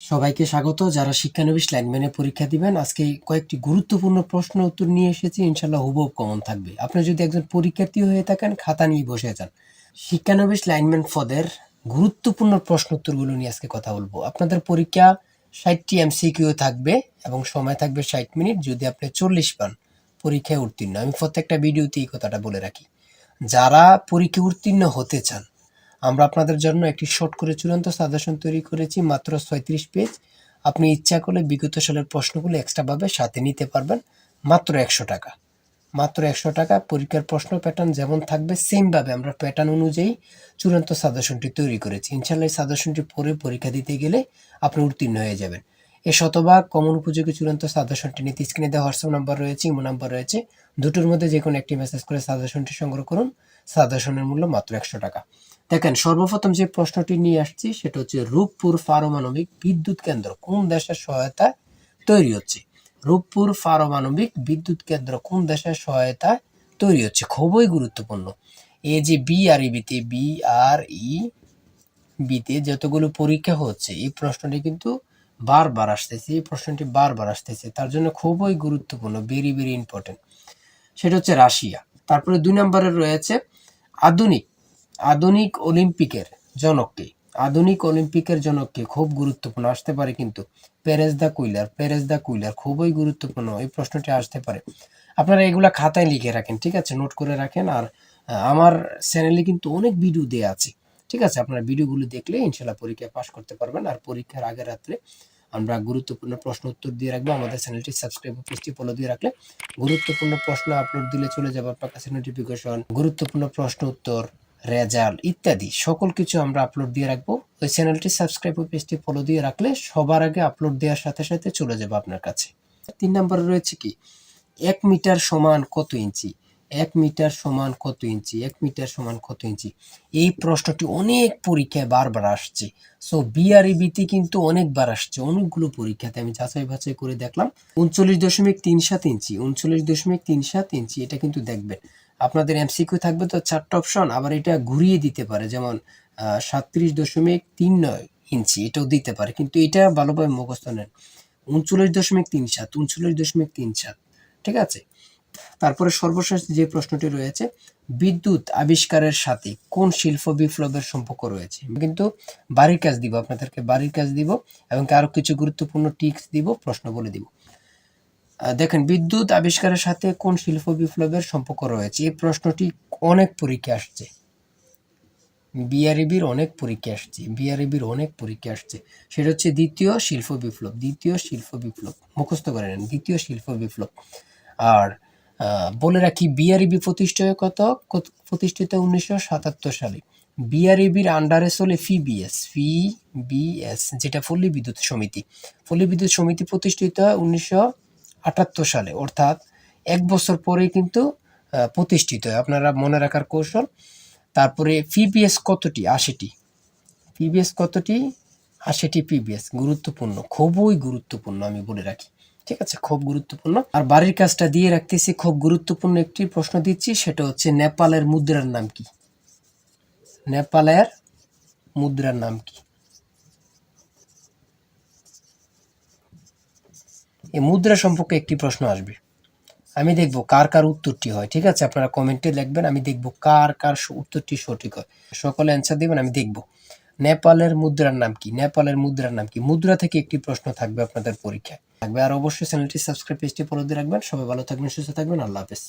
সবাইকে স্বাগত। যারা শিক্ষানবিশ লাইনম্যানের পরীক্ষা দিবেন, আজকে কয়েকটি গুরুত্বপূর্ণ প্রশ্ন উত্তর নিয়ে এসেছি। ইনশাল্লাহ হুবহু কমন থাকবে। আপনি যদি একজন পরীক্ষার্থী হয়ে থাকেন, খাতা নিয়ে বসে যান। শিক্ষানবিশ লাইনম্যান পদের গুরুত্বপূর্ণ প্রশ্ন উত্তরগুলো নিয়ে আজকে কথা বলব। আপনাদের পরীক্ষা ষাটটি এমসিকিউ থাকবে এবং সময় থাকবে ষাট মিনিট। যদি আপনি চল্লিশ পান, পরীক্ষায় উত্তীর্ণ। আমি প্রত্যেকটা ভিডিওতে এই কথাটা বলে রাখি। যারা পরীক্ষা উত্তীর্ণ হতে চান আমরা আপনাদের জন্য একটি শর্ট করে চূড়ান্ত সাজেশন তৈরি করেছি, মাত্র ছয়ত্রিশ পেজ আপনি ইচ্ছা করলে বিগত সালের প্রশ্নগুলো এক্সট্রাভাবে সাথে নিতে পারবেন, মাত্র একশো টাকা। মাত্র একশো টাকা পরীক্ষার প্রশ্ন প্যাটার্ন যেমন থাকবে সেমভাবে আমরা প্যাটার্ন অনুযায়ী চূড়ান্ত সাজেশনটি তৈরি করেছি। ইনশাল্লাহ সাজেশনটি পরে পরীক্ষা দিতে গেলে আপনি উত্তীর্ণ হয়ে যাবেন। এ শতভাগ কমন উপযোগী চূড়ান্ত সাজেশনটি নিতে স্ক্রিনে দেওয়া হোয়াটসঅ্যাপ নাম্বার রয়েছে ইমো নাম্বার রয়েছে। দুটোর মধ্যে যে কোনো একটি মেসেজ করে সাজেশনটি সংগ্রহ করুন। সাজেশনের মূল্য মাত্র একশো টাকা। দেখেন, সর্বপ্রথম যে প্রশ্নটি নিয়ে আসছি, সেটা হচ্ছে রূপপুর পারমাণবিক বিদ্যুৎ কেন্দ্র কোন দেশের সহায়তায় তৈরি হচ্ছে? রূপপুর পারমাণবিক বিদ্যুৎ কেন্দ্র কোন দেশের সহায়তায় তৈরি হচ্ছে? খুবই গুরুত্বপূর্ণ। এ যে বি আর ইবিতে বি আর ই বিতে যতগুলো পরীক্ষা হচ্ছে, এই প্রশ্নটি কিন্তু বারবার আসতেছে, এই প্রশ্নটি বারবার আসতেছে, তার জন্য খুবই গুরুত্বপূর্ণ ভেরি ভেরি ইম্পর্টেন্ট সেটা হচ্ছে রাশিয়া। তারপরে দুই নম্বরে রয়েছে আধুনিক আধুনিক অলিম্পিকের জনককে, আধুনিক অলিম্পিকের জনককে খুব গুরুত্বপূর্ণ, আসতে পারে কিন্তু প্যারেস দ্য কুইলার প্যারেস দ্য কুইলার খুবই গুরুত্বপূর্ণ, এই প্রশ্নটি আসতে পারে। আপনারা এগুলা খাতায় লিখে রাখেন, ঠিক আছে? নোট করে রাখেন, আর আমার চ্যানেলে কিন্তু অনেক ভিডিও দেওয়া আছে। ঠিক আছে? আপনারা ভিডিওগুলো দেখলে ইনশাল্লাহ পরীক্ষায় পাশ করতে পারবেন। আর পরীক্ষার আগে রাত্রে আমরা গুরুত্বপূর্ণ প্রশ্ন উত্তর দিয়ে রাখব। আমাদের চ্যানেলটি সাবস্ক্রাইব পেজটি ফলো দিয়ে রাখলে গুরুত্বপূর্ণ প্রশ্ন আপলোড দিলে চলে যাবে আপনার কাছে নোটিফিকেশন গুরুত্বপূর্ণ প্রশ্ন উত্তর রেজাল্ট ইত্যাদি। সকল কিছু আমরা আপলোড দিয়ে রাখব। ওই চ্যানেলটি সাবস্ক্রাইব পেজটি ফলো দিয়ে রাখলে সবার আগে আপলোড দেওয়ার সাথে সাথে চলে যাবে আপনার কাছে। তিন নম্বরে রয়েছে কি? এক মিটার সমান কত ইঞ্চি? এক মিটার সমান কত ইঞ্চি? এক মিটার সমান কত ইঞ্চি? এই প্রশ্নটি অনেক পরীক্ষায় বারবার আসছে। সো বিআরইবিতে কিন্তু অনেকবার আসছে। অনেকগুলো পরীক্ষাতে আমি যাচাই বাছাই করে দেখলাম। উনচল্লিশ দশমিক তিন সাত ইঞ্চি। উনচল্লিশ দশমিক তিন সাত ইঞ্চি, এটা কিন্তু দেখবেন। আপনাদের এমসিকিউ থাকবে তো চারটা অপশন আবার এটা ঘুরিয়ে দিতে পারে। যেমন সাতত্রিশ দশমিক তিন নয় ইঞ্চি, এটাও দিতে পারে। কিন্তু এটা ভালোভাবে মুখস্থ নেন। উনচল্লিশ দশমিক তিন সাত, উনচল্লিশ দশমিক তিন সাত, ঠিক আছে? তারপরে সর্বশেষ যে প্রশ্নটি রয়েছে, বিদ্যুৎ আবিষ্কারের সাথে কোন শিল্প বিপ্লবের সম্পর্ক রয়েছে? কিন্তু বাড়ির কাজ দিব, আপনাদেরকে বাড়ির কাজ দিব এবং আরও কিছু গুরুত্বপূর্ণ টিপস দিব, প্রশ্ন বলে দিব। দেখেন, বিদ্যুৎ আবিষ্কারের সাথে কোন শিল্প বিপ্লবের সম্পর্ক রয়েছে? এই প্রশ্নটি অনেক পরীক্ষা আসছে। বিআরইবির অনেক পরীক্ষা আসছে, বিআরইবির অনেক পরীক্ষা আসছে। সেটা হচ্ছে দ্বিতীয় শিল্প বিপ্লব, দ্বিতীয় শিল্প বিপ্লব। মুখস্থ করে নেন, দ্বিতীয় শিল্প বিপ্লব। আর বলে রাখি বিআরইবি প্রতিষ্ঠিত কত কত- প্রতিষ্ঠিত উনিশশো সাতাত্তর সালে। বিআরইবির আন্ডারে চলে ফিবিএস ফিবিএস যেটা পল্লী বিদ্যুৎ সমিতি। পল্লী বিদ্যুৎ সমিতি প্রতিষ্ঠিত হয় উনিশশো আটাত্তর সালে, অর্থাৎ এক বছর পরে কিন্তু প্রতিষ্ঠিত হয়। আপনারা মনে রাখার কৌশল, তারপরে পিবিএস কতটি? আশিটি। পিবিএস কতটি? আশিটি পিবিএস গুরুত্বপূর্ণ, খুবই গুরুত্বপূর্ণ আমি বলে রাখি। ঠিক আছে, খুব গুরুত্বপূর্ণ। আর বাড়ির কাজটা দিয়ে রাখতেছি, খুব গুরুত্বপূর্ণ একটি প্রশ্ন দিচ্ছি, সেটা হচ্ছে নেপালের মুদ্রার নাম কি? নেপালের মুদ্রার নাম কি? এই মুদ্রা সম্পর্কে একটি প্রশ্ন আসবে। আমি দেখব কার কার উত্তরটি হয়, ঠিক আছে? আপনারা কমেন্টে লিখবেন, আমি দেখব কার কার উত্তরটি সঠিক হয়। সকলে অ্যান্সার দিবেন, আমি দেখব। নেপালের মুদ্রার নাম কি? নেপালের মুদ্রার নাম কি? মুদ্রা থেকে একটি প্রশ্ন থাকবে আপনাদের পরীক্ষায়। থাকবে আর অবশ্যই চ্যানেলটি সাবস্ক্রাইব, পেজটি ফলো দিয়ে রাখবেন। সবাই ভালো থাকবেন, সুস্থ থাকবেন। আল্লাহ হাফেজ।